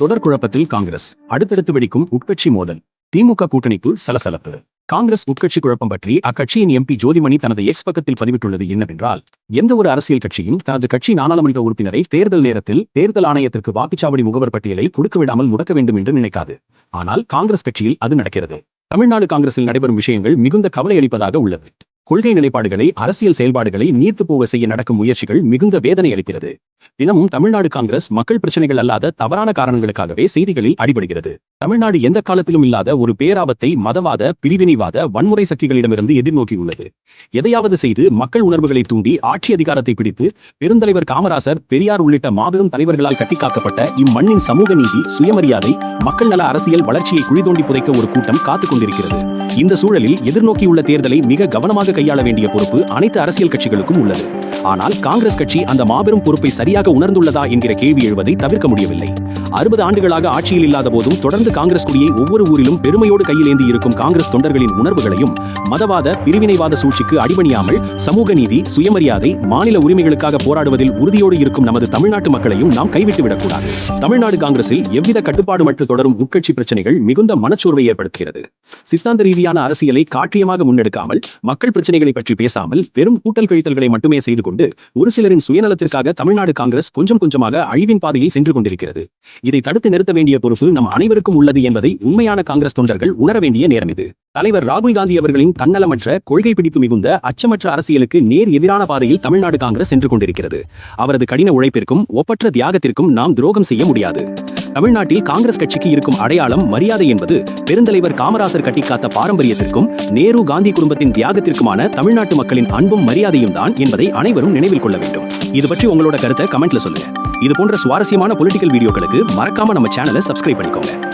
தொடர் குழப்பத்தில் காங்கிரஸ். அடுத்தடுத்து வெடிக்கும் உட்கட்சி மோதல். திமுக கூட்டணிக்குள் சலசலப்பு. காங்கிரஸ் உட்கட்சி குழப்பம் பற்றி அக்கட்சியின் எம்பி ஜோதிமணி தனது எக்ஸ் பக்கத்தில் பதிவிட்டுள்ளது என்னவென்றால் எந்த ஒரு அரசியல் கட்சியும் தனது கட்சி நாடாளுமன்ற உறுப்பினரை தேர்தல் நேரத்தில் தேர்தல் ஆணையத்திற்கு வாக்குச்சாவடி முகவர் பட்டியலை கொடுக்க விடாமல் முடக்க வேண்டும் என்று நினைக்காது. ஆனால் காங்கிரஸ் கட்சியில் அது நடக்கிறது. தமிழ்நாடு காங்கிரஸில் நடைபெறும் விஷயங்கள் மிகுந்த கவலை அளிப்பதாக உள்ளது. கொள்கை நிலைப்பாடுகளை அரசியல் செயல்பாடுகளை நீர்த்து போக செய்ய நடக்கும் முயற்சிகள் மிகுந்த வேதனை அளிக்கிறது. தினமும் தமிழ்நாடு காங்கிரஸ் மக்கள் பிரச்சனைகள் அல்லாத தவறான காரணங்களுக்காகவே செய்திகளில் அடிபடுகிறது. தமிழ்நாடு எந்த காலத்திலும் இல்லாத ஒரு பேராபத்தை மதவாத பிரிவினைவாத வன்முறை சக்திகளிடமிருந்து எதிர்நோக்கியுள்ளது. எதையாவது செய்து மக்கள் உணர்வுகளை தூண்டி ஆட்சி அதிகாரத்தை பிடித்து பெருந்தலைவர் காமராசர் பெரியார் உள்ளிட்ட மாபெரும் தலைவர்களால் கட்டிக்காக்கப்பட்ட இம்மண்ணின் சமூக நீதி சுயமரியாதை மக்கள் நல அரசியல் வளர்ச்சியை குழிதோண்டி புதைக்க ஒரு கூட்டம் காத்துக் கொண்டிருக்கிறது. இந்த சூழலில் எதிர்நோக்கியுள்ள தேர்தலை மிக கவனமாக கையாள வேண்டிய பொறுப்பு அனைத்து அரசியல் கட்சிகளுக்கும் உள்ளது. ஆனால் காங்கிரஸ் கட்சி அந்த மாபெரும் பொறுப்பை சரியாக உணர்ந்துள்ளதா என்கிற கேள்வி எழுவதை தவிர்க்க முடியவில்லை. அறுபது ஆண்டுகளாக ஆட்சியில் இல்லாத போதும் தொடர்ந்து காங்கிரஸ் கொடியை ஒவ்வொரு ஊரிலும் பெருமையோடு கையிலேந்தி இருக்கும் காங்கிரஸ் தொண்டர்களின் உணர்வுகளையும் மதவாத பிரிவினைவாத சூழ்ச்சிக்கு அடிபணியாமல் சமூக நீதி சுயமரியாதை மாநில உரிமைகளுக்காக போராடுவதில் உறுதியோடு இருக்கும் நமது தமிழ்நாட்டு மக்களையும் நாம் கைவிட்டு விடக்கூடாது. தமிழ்நாடு காங்கிரஸில் எவ்வித கட்டுப்பாடுமற்று தொடரும் உட்கட்சி பிரச்சனைகள் மிகுந்த மனச்சோர்வை ஏற்படுத்துகிறது. சித்தாந்த ரீதியான அரசியலை காற்றியமாக முன்னெடுக்காமல் மக்கள் பிரச்சனைகளை பற்றி பேசாமல் வெறும் கூட்டல் கழித்தல்களை மட்டுமே செய்து கொண்டு ஒரு சிலரின் சுயநலத்திற்காக தமிழ்நாடு காங்கிரஸ் கொஞ்சம் கொஞ்சமாக அழிவின் பாதையை சென்று கொண்டிருக்கிறது. இதை தடுத்து நிறுத்த வேண்டிய பொறுப்பு நம் அனைவருக்கும் உள்ளது என்பதை உண்மையான காங்கிரஸ் தொண்டர்கள் உணர வேண்டிய நேரம் இது. தலைவர் ராகுல் காந்தி அவர்களின் தன்னலமற்ற கொள்கை பிடிப்பு மிகுந்த அச்சமற்ற அரசியலுக்கு நேர் எதிரான பாதையில் தமிழ்நாடு காங்கிரஸ் சென்று கொண்டிருக்கிறது. அவரது கடின உழைப்பிற்கும் ஒப்பற்ற தியாகத்திற்கும் நாம் துரோகம் செய்ய முடியாது. தமிழ்நாட்டில் காங்கிரஸ் கட்சிக்கு இருக்கும் அடையாளம் மரியாதை என்பது பெருந்தலைவர் காமராசர் கட்டிக்காத்த பாரம்பரியத்திற்கும் நேரு காந்தி குடும்பத்தின் தியாகத்திற்குமான தமிழ்நாட்டு மக்களின் அன்பும் மரியாதையும் தான் என்பதை அனைவரும் நினைவில் கொள்ள வேண்டும். இது பற்றி உங்களோட கருத்தை கமெண்ட்ல சொல்லுங்க. இது போன்ற சுவாரஸ்யமான பொலிட்டிக்கல் வீடியோக்களுக்கு மறக்காம நம்ம சேனலை சப்ஸ்கிரைப் பண்ணிக்கோங்க.